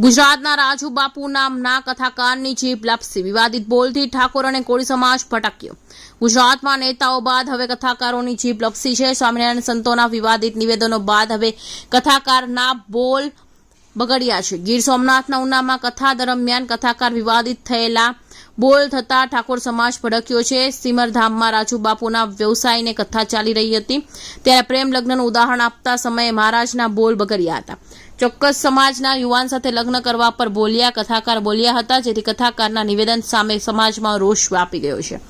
ગુજરાતના રાજુ બાપુ નામના કથાકારની જીભ લપસી. વિવાદિત બોલથી ઠાકોર અને કોળી સમાજ ભટક્યો. ગુજરાતમાં નેતાઓ બાદ હવે કથાકારોની જીભ લપસી છે. સ્વામિનારાયણ સંતોના વિવાદિત નિવેદનો બાદ હવે કથાકારના બોલ બગડ્યા છે. ગીર સોમનાથના ઉનામાં કથા દરમિયાન કથાકાર વિવાદિત થયેલા બોલ થતા ઠાકોર સમાજ ભડક્યો છે. સિમરધામમાં રાજુ બાપુના વ્યવસાયને કથા ચાલી રહી હતી. ત્યારે પ્રેમ લગ્નનું ઉદાહરણ આપતા સમયે મહારાજના બોલ બગડ્યા હતા. ચોક્કસ સમાજના યુવાન સાથે લગ્ન કરવા પર બોલ્યા, કથાકાર બોલ્યા હતા, જેથી કથાકારના નિવેદન સામે સમાજમાં રોષ વ્યાપી ગયો છે.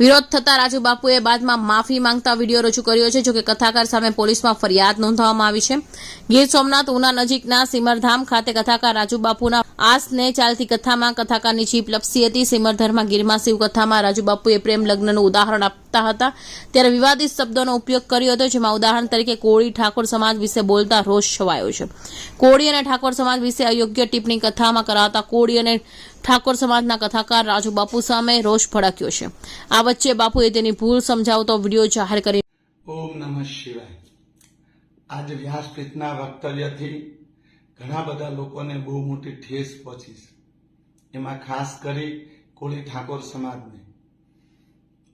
વિરોધ થતા રાજુ બાપુએ બાદમાં માફી માંગતા વીડિયો રજૂ કર્યો છે, જોકે કથાકાર સામે પોલીસમાં ફરિયાદ નોંધવામાં આવી છે. ગીર સોમનાથ ઉના નજીકના સિમરધામ ખાતે કથાકાર રાજુબાપુના આસને ચાલતી કથામાં કથાકારની જીપ લપસી હતી. સિમરધરમાં ગીરમાં શિવ કથામાં રાજુ પ્રેમ લગ્નનું ઉદાહરણ આપતા હતા. ત્યારે વિવાદિત શબ્દોનો ઉપયોગ કર્યો હતો, જેમાં ઉદાહરણ તરીકે કોળી ઠાકોર સમાજ વિશે બોલતા રોષ છવાયો છે. કોળી અને ઠાકોર સમાજ વિશે અયોગ્ય ટિપ્પણી કથામાં કરાવતા કોળી અને ઠાકોર સમાજના કથાકાર રાજુ બાપુ સામે રોષ ભડક્યો છે. આ વચ્ચે બાપુએ તેની ભૂલ સમજાવતો વીડિયો જાહેર કરી ઓમ નમઃ શિવાય. આજ વ્યાસપીઠના વક્તવ્યથી ઘણા બધા લોકોને બહુ મોટી ઠેસ પહોંચી છે. એમાં ખાસ કરી કોળી ઠાકોર સમાજને.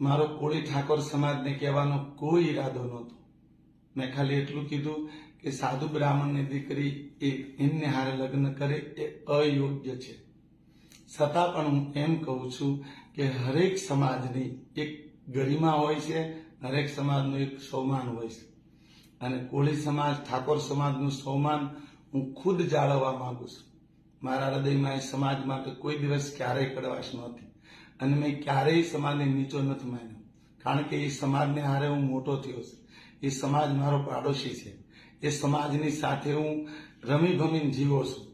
મારો કોળી ઠાકોર સમાજને કહેવાનો કોઈ ઈરાદો નહોતો. મેં ખાલી એટલું કીધું કે સાધુ બ્રાહ્મણની દીકરી એ એમને હારે લગ્ન કરે એ અયોગ્ય છે. છતાં પણ હું એમ કહું છું કે હરેક સમાજની એક ગરિમા હોય છે, હરેક સમાજનું એક સૌમાન હોય છે. અને કોળી સમાજ, ઠાકોર સમાજનું સૌમાન હું ખુદ જાળવવા માંગુ છું. મારા હૃદયમાં એ સમાજ માટે કોઈ દિવસ ક્યારેય કડવાશ નહોતી. અને મેં ક્યારેય સમાજને નીચો નથી માન્યો. કારણ કે એ સમાજને હારે હું મોટો થયો છું. એ સમાજ મારો પાડોશી છે. એ સમાજની સાથે હું રમી ભમીને જીવો છું.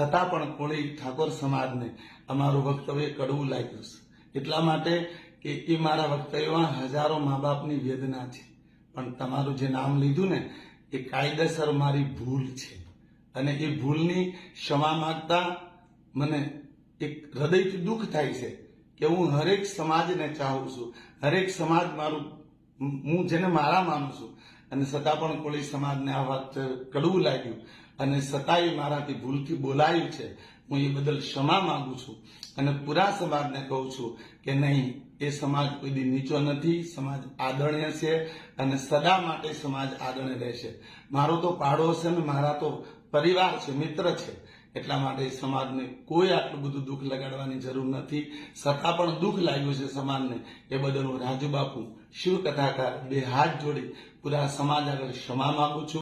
છતાં પણ કોળી ઠાકોર સમાજને અમારું વક્તવ્ય કડવું લાગ્યું છે. એટલા માટે કે એ મારા વક્તવ્યમાં હજારો મા બાપની વેદના છે. પણ તમારું જે નામ લીધું ને, એ કાયદેસર મારી ભૂલ છે. અને એ ભૂલની ક્ષમા માગતા મને એક હૃદયથી દુઃખ થાય છે. કે હું હરેક સમાજને ચાહું છું. હરેક સમાજ મારું, હું જેને મારા માનું છું. અને છતાં પણ કોળી સમાજને આ વાત કડવું લાગ્યું. અને છતાંય મારાથી ભૂલથી બોલાયું છે. હું એ બદલ ક્ષમા માંગુ છું. અને પૂરા સમાજને કહું છું કે નહીં, એ સમાજ કોઈ દી નીચો નથી. સમાજ આદરણીય છે અને સદા માટે સમાજ આદરણીય રહેશે. મારો તો પાડો છે ને મારા તો પરિવાર છે, મિત્ર છે. એટલા માટે સમાજને કોઈ આટલું બધું દુઃખ લગાડવાની જરૂર નથી. છતાં પણ દુઃખ લાગ્યું છે સમાજને. એ બદલ હું રાજુ બાપુ શિવ કથાકાર બે હાથ જોડી પૂરા સમાજ આગળ ક્ષમા માંગુ છું.